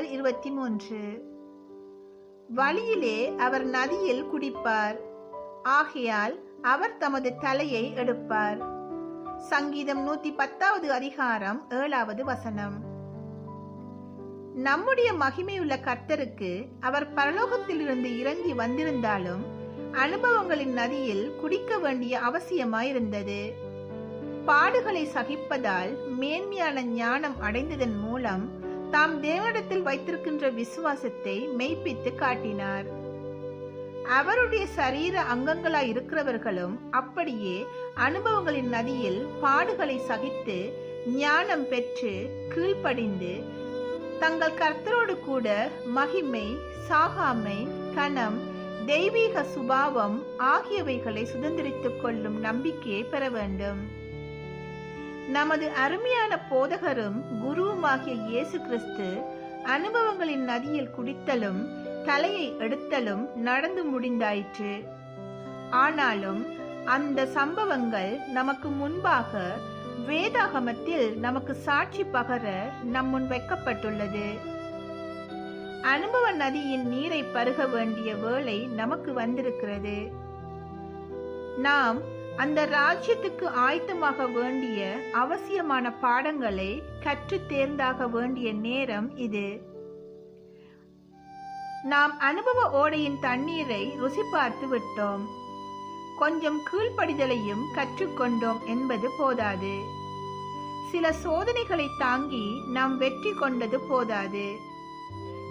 November இருபத்தி மூன்று வழியிலே அவர் நதியில் குடிப்பார். ஆகையால் அவர் தமது தலையை எடுப்பார். சங்கீதம் நூத்தி பத்தாவது அதிகாரம் ஏழாவது வசனம். நம்முடைய மகிமையுள்ள கர்த்தருக்கு அவர் பரலோகத்திலிருந்து இறங்கி வந்திருந்தாலும் அனுபவங்களின் நதியில் குடிக்க வேண்டிய அவசியமாயிருந்தது. பாடுகளை சகிப்பதால் மேன்மையான ஞானம் அடைந்ததன் மூலம் தாம் தேவனிடத்தில் வைத்திருக்கின்ற விசுவாசத்தை மெய்ப்பித்து காட்டினார். அவருடைய சரீர அங்கங்களாய் இருக்கிறவர்களும் அப்படியே அனுபவங்களின் நதியில் பாடுகளை சகித்து ஞானம் பெற்று கீழ்ப்படிந்து தங்கள் கர்த்தரோடு கூட மகிமை சாகாமை கனம் தெய்வீக சுபாவம் ஆகியவைகளை சுதந்திரித்துக் கொள்ளும் நம்பிக்கையை பெற வேண்டும். நமது அருமையான போதகரும் குருவுமாகிய இயேசு கிறிஸ்து அனுபவங்களின் நதியில் குடித்தலும் தலையை எடுத்தலும் நடந்து முடிந்தாயிற்று. ஆனாலும் அந்த சம்பவங்கள் நமக்கு முன்பாக வேதாகமத்தில் நமக்கு சாட்சி பகர நம் முன் வைக்கப்பட்டுள்ளது. அனுபவ நதியின் நீரை பருக வேண்டிய வேளை நமக்கு வந்திருக்கிறது. நாம் அந்த ராஜ்யத்துக்கு ஆயத்தமாக வேண்டிய அவசியமான பாடங்களை கற்று தேர்ந்தாக வேண்டிய நேரம் இது. நாம் அனுபவ ஓடையின் தண்ணீரை ருசி பார்த்து விட்டோம். கொஞ்சம் கீழ்ப்படிதலையும் கற்றுக்கொண்டோம் என்பது போதாது. சில சோதனைகளை தாங்கி நாம் வெற்றி கொண்டது போதாது.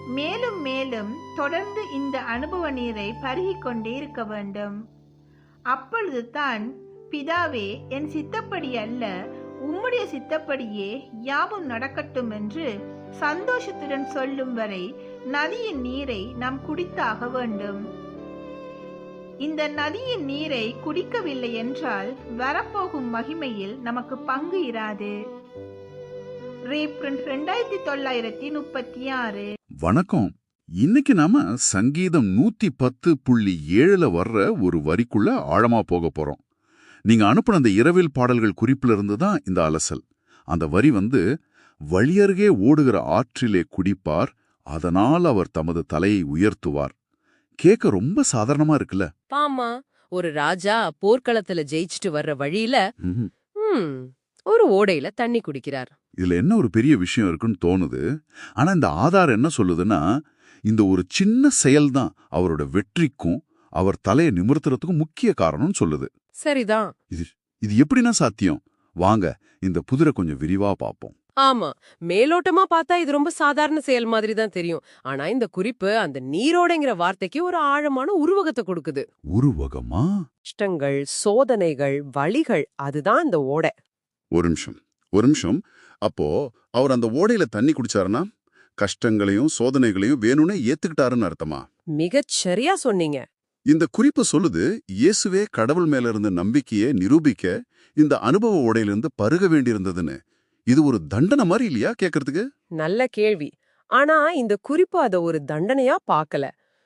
மேலும் மேலும் தொடர்ந்து இந்த அனுபவ நீரை பருகிக் கொண்டே இருக்க வேண்டும். அப்பொழுதுதான் பிதாவே என் சித்தப்படி அல்ல உம்முடைய சித்தப்படியே யாவும் நடக்கட்டும் என்று சந்தோஷத்துடன் சொல்லும் வரை நதியின் நீரை நாம் குடித்தாக வேண்டும். இந்த நதியின் நீரை குடிக்கவில்லை என்றால் வரப்போகும் மகிமையில் நமக்கு பங்கு இராது. ரீப்ரிண்ட் ரெண்டாயிரத்தி தொள்ளாயிரத்தி முப்பத்தி ஆறு. வணக்கம். இன்னைக்கு நாம சங்கீதம் நூத்தி பத்து புள்ளி ஏழுல வர்ற ஒரு வரிக்குள்ள ஆழமா போக போறோம். நீங்க அனுப்புன அந்த இரவில் பாடல்கள் குறிப்புல இருந்து தான் இந்த அலசல். அந்த வரி வந்து வழியருகே ஓடுகிற ஆற்றிலே குடிப்பார் அதனால் அவர் தமது தலையை உயர்த்துவார். கேட்க ரொம்ப சாதாரணமா இருக்குல்ல? பாமா ஒரு ராஜா போர்க்களத்துல ஜெயிச்சுட்டு வர்ற வழியில ஒரு ஓடையில தண்ணி குடிக்கிறார். இதுல என்ன ஒரு பெரிய விஷயம் இருக்குன்னு தோணுது. ஆனா இந்த ஆதாரம் என்ன சொல்லுதுன்னா இந்த ஒரு சின்ன செயல்தான் அவரோட வெற்றிக்கும் அவர் தலையை நிமிர்த்துறதுக்கும் முக்கிய காரணம்னு சொல்லுது. சரிதான். இது எப்படின்னா சாத்தியம்? வாங்க இந்த புதிரை கொஞ்சம் விரிவா பார்ப்போம். ஆமா மேலோட்டமா பார்த்தா இது ரொம்ப சாதாரண செயல் மாதிரி தான் தெரியும். ஆனா இந்த குறிப்பு அந்த நீரோடைங்கிற வார்த்தைக்கு ஒரு ஆழமான உருவகத்தை கொடுக்குது. உருவகமா? கஷ்டங்கள் சோதனைகள் வழிகள் அதுதான் இந்த ஓடை. ஒரு நிமிஷம் ஒரு நிமிஷம். அப்போ அவர் அந்த ஓடையில தண்ணி குடிச்சாருன்னா? கஷ்டங்களையும் சோதனைகளையும் வேணும்னே ஏத்துக்கிட்டாருன்னு அர்த்தமா? மிகச் சரியா சொன்னீங்க. இந்த குறிப்பு சொல்லுது இயேசுவே கடவுள் மேல இருந்த நம்பிக்கையை நிரூபிக்க இந்த அனுபவ ஓடையிலிருந்து பருக வேண்டியிருந்ததுன்னு. இது ஒரு தண்டனை மாதிரி இல்லையா கேக்குறதுக்கு? நல்ல கேள்வி. ஆனா இந்த குறிப்பு அத ஒரு தண்டனையா பார்க்கல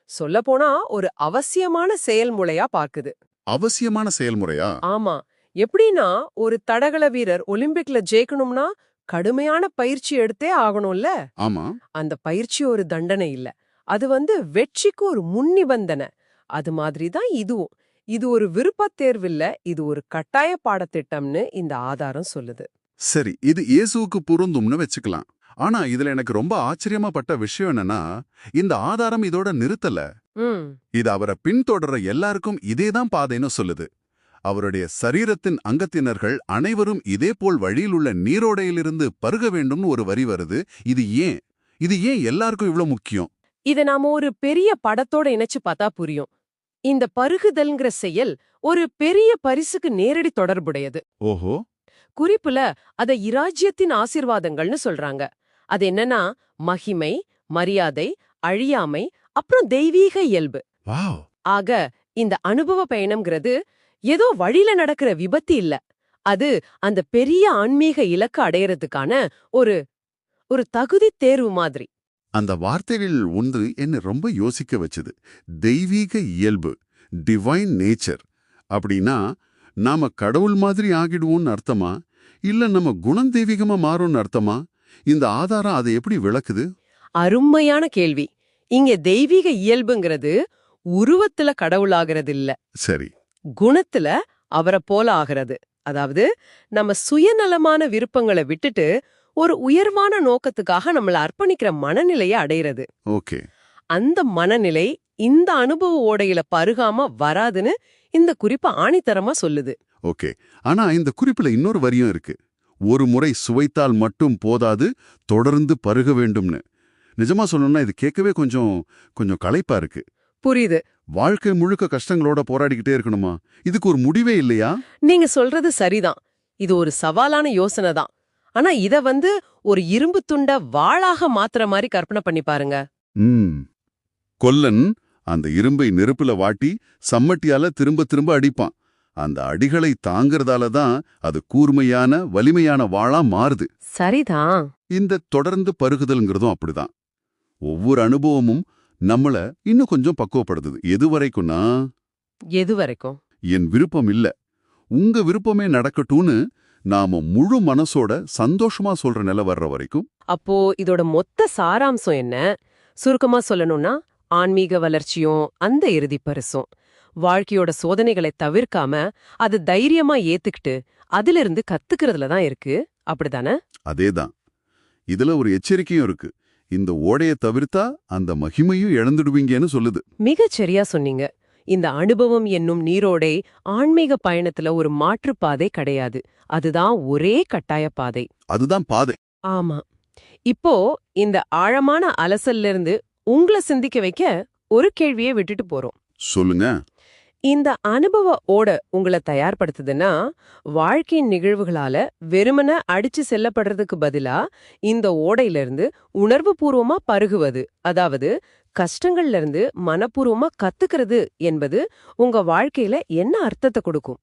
சொல்லப்போனா ஒரு அவசியமான செயல்முறையா பார்க்குது அவசியமான செயல்முறையா? ஆமா. எப்படின்னா ஒரு தடகள வீரர் ஒலிம்பிக்ல ஜெயிக்கணும்னா கடுமையான பயிற்சி எடுத்தே ஆகணும்ல? ஆமா. அந்த பயிற்சி ஒரு தண்டனை இல்ல. அது வந்து வெற்றிக்கு ஒரு முன்னிபந்தனை. அது மாதிரி தான் இதுவும். இது ஒரு விருப்பத் தேர்வில்ல இது ஒரு கட்டாய பாடத்திட்டம்னு இந்த ஆதாரம் சொல்லுது. சரி இது இயேசுவுக்கு பொருந்தும்னு வச்சுக்கலாம். ஆனா இதுல எனக்கு ரொம்ப ஆச்சரியமா பட்ட விஷயம் என்னன்னா இந்த ஆதாரம் இதோட நிறுத்தல. இது அவரை பின்தொடர எல்லாருக்கும் இதேதான் பாதைன்னு சொல்லுது. அவருடைய சரீரத்தின் அங்கத்தினர்கள் அனைவரும் இதேபோல் வழியில் உள்ள நீரோடையிலிருந்து பருக வேண்டும்னு ஒரு வரி வருது. இது ஏன்? இது ஏன் எல்லாருக்கும் இவ்ளோ முக்கியம்? இத நாம ஒரு பெரிய படத்தோட இணைச்சு பார்த்தா புரியும். இந்த பருகுதல்ங்கிற செயல் ஒரு பெரிய பரிசுக்கு நேரடி தொடர்புடையது. ஓஹோ. குறிப்புல அத இராஜ்யத்தின் ஆசிர்வாதங்கள்னு சொல்றாங்க. அது என்னன்னா மகிமை மரியாதை அழியாமை அப்புறம் தெய்வீக இயல்பு. ஆக இந்த அனுபவ பயணம்ங்கிறது ஏதோ வழியில நடக்கிற விபத்து இல்ல. அது அந்த பெரிய ஆன்மீக இலக்கு அடையறதுக்கான ஒரு ஒரு தகுதி தேர்வு மாதிரி. அந்த வார்த்தைகள் ஒன்று என்ன ரொம்ப யோசிக்க வச்சது. தெய்வீக இயல்பு டிவைன் நேச்சர் அப்படின்னா நாம கடவுள் மாதிரி ஆகிடுவோம்னு அர்த்தமா? இல்ல நம்ம குணம் தெய்வீகமா மாறும்னு அர்த்தமா? இந்த ஆதாரம் அதை எப்படி விளக்குது? அருமையான கேள்வி. இங்க தெய்வீக இயல்புங்கிறது உருவத்துல கடவுளாகிறது இல்ல சரி. குணத்துல அவரை போல ஆகிறது. அதாவது நம்ம சுயநலமான விருப்பங்களை விட்டுட்டு ஒரு உயர்வான நோக்கத்துக்காக நம்மள அர்ப்பணிக்கிற மனநிலையை அடையிறது. ஓகே. அந்த மனநிலை இந்த அனுபவ ஓடையில பருகாம வராதுன்னு இந்த குறிப்பு ஆணித்தரமா சொல்லுது. ஓகே. ஆனா இந்த குறிப்புல இன்னொரு வரியும் இருக்கு. ஒரு முறை சுவைத்தால் மட்டும் போதாது தொடர்ந்து பருக வேண்டும்னு. நிஜமா சொல்லணும்னா இது கேட்கவே கொஞ்சம் கொஞ்சம் களைப்பா இருக்கு. புரியுது. வாழ்க்கை முழுக்க கஷ்டங்களோட போராடிக்கிட்டே இருக்கணுமா? இதுக்கு ஒரு முடிவே இல்லையா? நீங்க சொல்றது சரிதான். இது ஒரு சவாலான யோசனை தான். ஆனா இத வந்து ஒரு இரும்பு துண்ட வாளாக மாத்துற மாதிரி கற்பனை பண்ணி பாருங்க. ம். கொல்லன் அந்த இரும்பை நெருப்புல வாட்டி சம்மட்டியால திரும்ப திரும்ப அடிப்பான். அந்த அடிகளை தாங்கறதால தான் அது கூர்மையான வலிமையான வாளா மாறுது. சரிதான். இந்த தொடர்ந்து பருகுதல்ங்கிறதும் அப்படிதான். ஒவ்வொரு அனுபவமும் நம்மள இன்னும் கொஞ்சம் பக்குவப்படுத்துது. எது வரைக்கும்னா எது வரைக்கும்? என் விருப்பம் இல்ல. உங்க விருப்பமே நடக்கட்டும்னு நாம முழு மனசோட சந்தோஷமா சொல்ற நிலை வர்ற வரைக்கும். அப்போ இதோட மொத்த சாராம்சம் என்ன? சுருக்கமா சொல்லணும்னா ஆன்மீக வளர்ச்சியும் அந்த இறுதி பரிசும். வாழ்க்கையோட சோதனைகளை தவிர்க்காம அது தைரியமா ஏத்துக்கிட்டு அதிலிருந்து கத்துக்கிறதுல தான் இருக்கு. அப்படிதானே அதேதான். இதுல ஒரு எச்சரிக்கையும் இருக்கு. இந்த ஓடையை தவிர்த்தா அந்த மகிமையும் இழந்துடுவீங்கன்னு சொல்லுது. மிகச் சரியா சொன்னீங்க. இந்த அனுபவம் என்னும் நீரோடை ஆன்மீக பயணத்துல ஒரு மாற்றுப்பாதை கிடையாது. அதுதான் ஒரே கட்டாய பாதை. அதுதான் பாதை. ஆமா. இப்போ இந்த ஆழமான அலசல்ல இருந்து உங்களை சிந்திக்க வைக்க ஒரு கேள்வியை விட்டுட்டு போறோம். சொல்லுங்க. இந்த அனுபவ ஓட உங்களை தயார்படுத்துதுன்னா வாழ்க்கையின் நிகழ்வுகளால வெறுமன அடிச்சு செல்லப்படுறதுக்கு பதிலா இந்த ஓடையில இருந்து உணர்வுபூர்வமா பருகுவது அதாவது கஷ்டங்கள்ல இருந்து மனப்பூர்வமா கத்துக்கிறது என்பது உங்க வாழ்க்கையில என்ன அர்த்தத்தை கொடுக்கும்?